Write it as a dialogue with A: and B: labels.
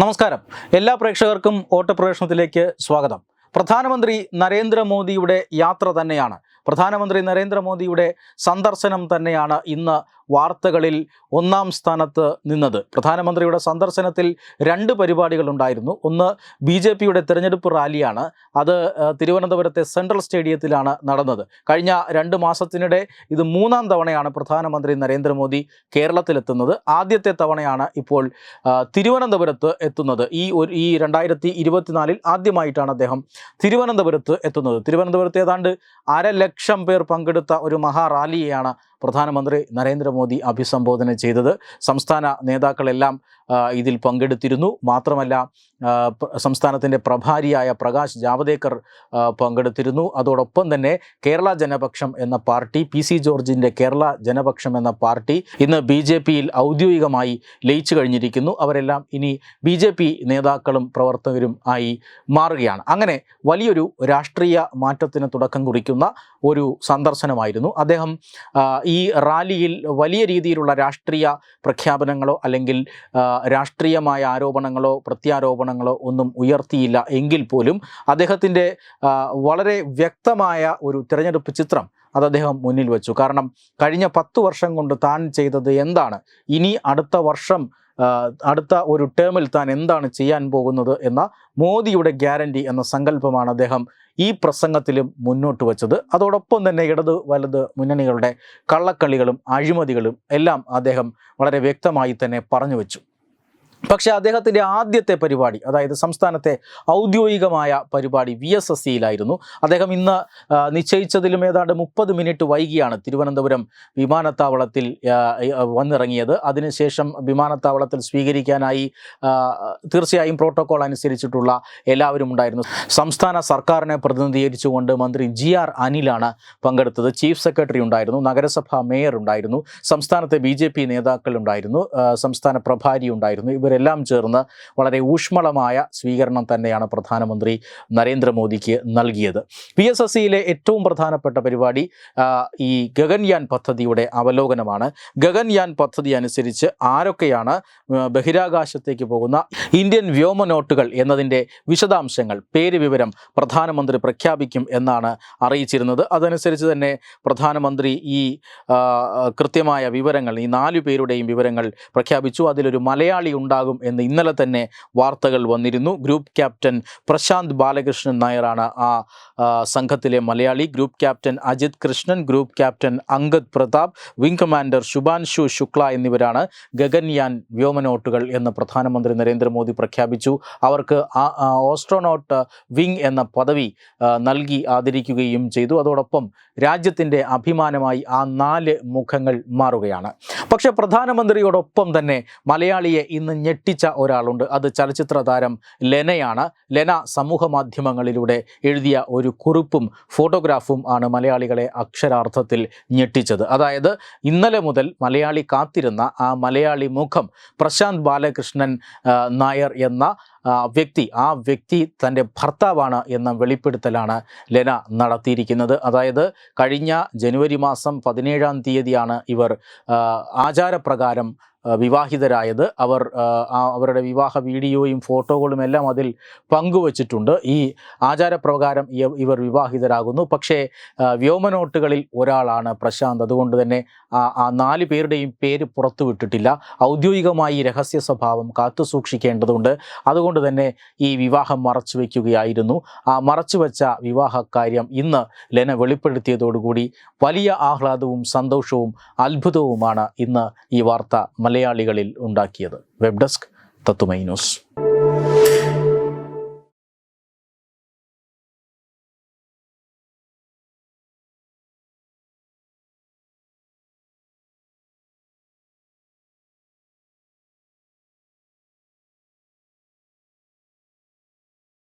A: നമസ്കാരം. എല്ലാ പ്രേക്ഷകർക്കും ഓട്ടപ്രവേശനത്തിലേക്ക് സ്വാഗതം. പ്രധാനമന്ത്രി നരേന്ദ്രമോദിയുടെ യാത്ര തന്നെയാണ്. പ്രധാനമന്ത്രി നരേന്ദ്രമോദിയുടെ സന്ദർശനം തന്നെയാണ് ഇന്ന് വാർത്തകളിൽ ഒന്നാം സ്ഥാനത്ത് നിന്നത്. പ്രധാനമന്ത്രിയുടെ സന്ദർശനത്തിൽ രണ്ട് പരിപാടികളുണ്ടായിരുന്നു ഒന്ന് ബി ജെ പിയുടെ തെരഞ്ഞെടുപ്പ് റാലിയാണ്. അത് തിരുവനന്തപുരത്തെ സെൻട്രൽ സ്റ്റേഡിയത്തിലാണ് നടന്നത്. കഴിഞ്ഞ രണ്ട് മാസത്തിനിടെ ഇത് മൂന്നാം തവണയാണ് പ്രധാനമന്ത്രി നരേന്ദ്രമോദി കേരളത്തിലെത്തുന്നത്. ആദ്യത്തെ തവണയാണ് ഇപ്പോൾ തിരുവനന്തപുരത്ത് എത്തുന്നത്. ഈ ഒരു ഈ രണ്ടായിരത്തി ഇരുപത്തിനാലിൽ ആദ്യമായിട്ടാണ് അദ്ദേഹം തിരുവനന്തപുരത്ത് എത്തുന്നത്. തിരുവനന്തപുരത്ത് ഏതാണ്ട് അര ലക്ഷം പേർ പങ്കെടുത്ത ഒരു മഹാറാലിയെയാണ് പ്രധാനമന്ത്രി നരേന്ദ്രമോദി അഭിസംബോധന ചെയ്തത്. സംസ്ഥാന നേതാക്കളെല്ലാം ഇതിൽ പങ്കെടുത്തിരുന്നു. മാത്രമല്ല സംസ്ഥാനത്തിന്റെ പ്രഭാരിയായ പ്രകാശ് ജാവദേക്കർ പങ്കെടുത്തിരുന്നു. അതോടൊപ്പം തന്നെ കേരള ജനപക്ഷം എന്ന പാർട്ടി പി സി ജോർജിന്റെ കേരള ജനപക്ഷം എന്ന പാർട്ടി ഇന്ന് ബി ജെ പിയിൽ ഔദ്യോഗികമായി ലയിച്ചു കഴിഞ്ഞിരിക്കുന്നു. അവരെല്ലാം ഇനി ബി ജെ പി നേതാക്കളും പ്രവർത്തകരും ആയി മാറുകയാണ്. അങ്ങനെ വലിയൊരു രാഷ്ട്രീയ മാറ്റത്തിന് തുടക്കം കുറിക്കുന്ന ഒരു സന്ദർശനമായിരുന്നു. അദ്ദേഹം ഈ റാലിയിൽ വലിയ രീതിയിലുള്ള രാഷ്ട്രീയ പ്രഖ്യാപനങ്ങളോ അല്ലെങ്കിൽ രാഷ്ട്രീയമായ ആരോപണങ്ങളോ പ്രത്യാരോപണങ്ങളോ ഒന്നും ഉയർത്തിയില്ല എങ്കിൽ പോലും അദ്ദേഹത്തിന്റെ വളരെ വ്യക്തമായ ഒരു തിരഞ്ഞെടുപ്പ് ചിത്രം അത് അദ്ദേഹം മുന്നിൽ വെച്ചു. കാരണം കഴിഞ്ഞ പത്ത് വർഷം കൊണ്ട് താൻ ചെയ്തത് എന്താണ്? ഇനി അടുത്ത വർഷം അടുത്ത ഒരു ടേമിൽ താൻ എന്താണ് ചെയ്യാൻ പോകുന്നത് എന്ന മോദിയുടെ ഗ്യാരണ്ടി എന്ന സങ്കല്പമാണ് അദ്ദേഹം ഈ പ്രസംഗത്തിലും മുന്നോട്ട് വച്ചത്. അതോടൊപ്പം തന്നെ ഇടത് വലത് മുന്നണികളുടെ കള്ളക്കളികളും അഴിമതികളും എല്ലാം അദ്ദേഹം വളരെ വ്യക്തമായി തന്നെ പറഞ്ഞു വെച്ചു. പക്ഷേ അദ്ദേഹത്തിന്റെ ആദ്യത്തെ പരിപാടി അതായത് സംസ്ഥാനത്തെ ഔദ്യോഗികമായ പരിപാടി വി എസ് എസ് സിയിലായിരുന്നു. അദ്ദേഹം ഇന്ന് നിശ്ചയിച്ചതിലും ഏതാണ്ട് മുപ്പത് മിനിറ്റ് വൈകിയാണ് തിരുവനന്തപുരം വിമാനത്താവളത്തിൽ വന്നിറങ്ങിയത്. അതിനുശേഷം വിമാനത്താവളത്തിൽ സ്വീകരിക്കാനായി തീർച്ചയായും പ്രോട്ടോകോൾ അനുസരിച്ചിട്ടുള്ള എല്ലാവരും ഉണ്ടായിരുന്നു. സംസ്ഥാന സർക്കാരിനെ പ്രതിനിധീകരിച്ചുകൊണ്ട് മന്ത്രി ജി ആർ അനിലാണ് പങ്കെടുത്തത്. ചീഫ് സെക്രട്ടറി ഉണ്ടായിരുന്നു നഗരസഭാ മേയർ ഉണ്ടായിരുന്നു സംസ്ഥാനത്തെ ബി നേതാക്കൾ ഉണ്ടായിരുന്നു സംസ്ഥാന പ്രഭാരി ഉണ്ടായിരുന്നു. ഇവരെല്ലാം ചേർന്ന് വളരെ ഊഷ്മളമായ സ്വീകരണം തന്നെയാണ് പ്രധാനമന്ത്രി നരേന്ദ്രമോദിക്ക് നൽകിയത്. പി എസ് എസ് സിയിലെ ഏറ്റവും പ്രധാനപ്പെട്ട പരിപാടി ഈ ഗഗൻയാൻ പദ്ധതിയുടെ അവലോകനമാണ്. ഗഗൻയാൻ പദ്ധതി അനുസരിച്ച് ആരൊക്കെയാണ് ബഹിരാകാശത്തേക്ക് പോകുന്ന ഇന്ത്യൻ വ്യോമനോട്ടുകൾ എന്നതിന്റെ വിശദാംശങ്ങൾ പേര് വിവരം പ്രധാനമന്ത്രി പ്രഖ്യാപിക്കും എന്നാണ് അറിയിച്ചിരുന്നത്. അതനുസരിച്ച് തന്നെ പ്രധാനമന്ത്രി ഈ കൃത്യമായ വിവരങ്ങൾ ഈ നാലു പേരുടെയും വിവരങ്ങൾ പ്രഖ്യാപിച്ചു. അതിലൊരു മലയാളി ഉണ്ടാകും എന്ന് ഇന്നലെ തന്നെ വാർത്തകൾ വന്നിരുന്നു. ഗ്രൂപ്പ് ക്യാപ്റ്റൻ പ്രശാന്ത് ബാലകൃഷ്ണൻ നായറാണ് ആ സംഘത്തിലെ Malayali. Group captain Ajith Krishnan group captain Angad Pratap wing commander Shubhanshu Shukla എന്നിവരാണ് ഗഗൻയാൻ വ്യോമനോട്ടുകൾ എന്ന് പ്രധാനമന്ത്രി നരേന്ദ്രമോദി പ്രഖ്യാപിച്ചു. അവർക്ക് ഓസ്ട്രോനോട്ട് വിംഗ് എന്ന പദവി നൽകി ആദരിക്കുകയും ചെയ്തു. അതോടൊപ്പം രാജ്യത്തിന്റെ അഭിമാനമായി ആ നാല് മുഖങ്ങൾ മാറുകയാണ്. പക്ഷേ പ്രധാനമന്ത്രിയോടൊപ്പം തന്നെ മലയാളിയെ ഇന്ന് ഞെട്ടിച്ച ഒരാളുണ്ട്. അത് ചലച്ചിത്ര താരം ലെനയാണ്. ലെന സമൂഹ മാധ്യമങ്ങളിലൂടെ എഴുതിയ ഒരു കുറിപ്പും ഫോട്ടോഗ്രാഫും ആണ് മലയാളികളെ അക്ഷരാർത്ഥത്തിൽ ഞെട്ടിച്ചത്. അതായത് ഇന്നലെ മുതൽ മലയാളി കാത്തിരുന്ന ആ മലയാളി മുഖം പ്രശാന്ത് ബാലകൃഷ്ണൻ നായർ എന്ന വ്യക്തി ആ വ്യക്തി തന്റെ ഭർത്താവാണ് എന്ന വെളിപ്പെടുത്തലാണ് ലെന നടത്തിയിരിക്കുന്നത്. അതായത് കഴിഞ്ഞ ജനുവരി മാസം പതിനേഴാം തീയതിയാണ് ഇവർ ആചാരപ്രകാരം വിവാഹിതരായത്. അവർ അവരുടെ വിവാഹ വീഡിയോയും ഫോട്ടോകളും എല്ലാം അതിൽ പങ്കുവച്ചിട്ടുണ്ട്. ഈ ആചാരപ്രകാരം ഇവർ വിവാഹിതരാകുന്നു. പക്ഷേ വ്യോമ വ്യോമനോട്ടുകളിൽ ഒരാളാണ് പ്രശാന്ത്. അതുകൊണ്ട് തന്നെ ആ നാല് പേരുടെയും പേര് പുറത്തുവിട്ടിട്ടില്ല. ഔദ്യോഗികമായി രഹസ്യ സ്വഭാവം കാത്തു സൂക്ഷിക്കേണ്ടതുണ്ട് അതുകൊണ്ട് തന്നെ ഈ വിവാഹം മറച്ചു വയ്ക്കുകയായിരുന്നു. ആ മറച്ചുവെച്ച വിവാഹ കാര്യം ഇന്ന് ലെന വെളിപ്പെടുത്തിയതോടുകൂടി വലിയ ആഹ്ലാദവും സന്തോഷവും അത്ഭുതവുമാണ് ഇന്ന് ഈ വാർത്ത മലയാളികളിൽ ഉണ്ടാക്കിയത്. വെബ് ഡെസ്ക് തത്തുമൈ ന്യൂസ്.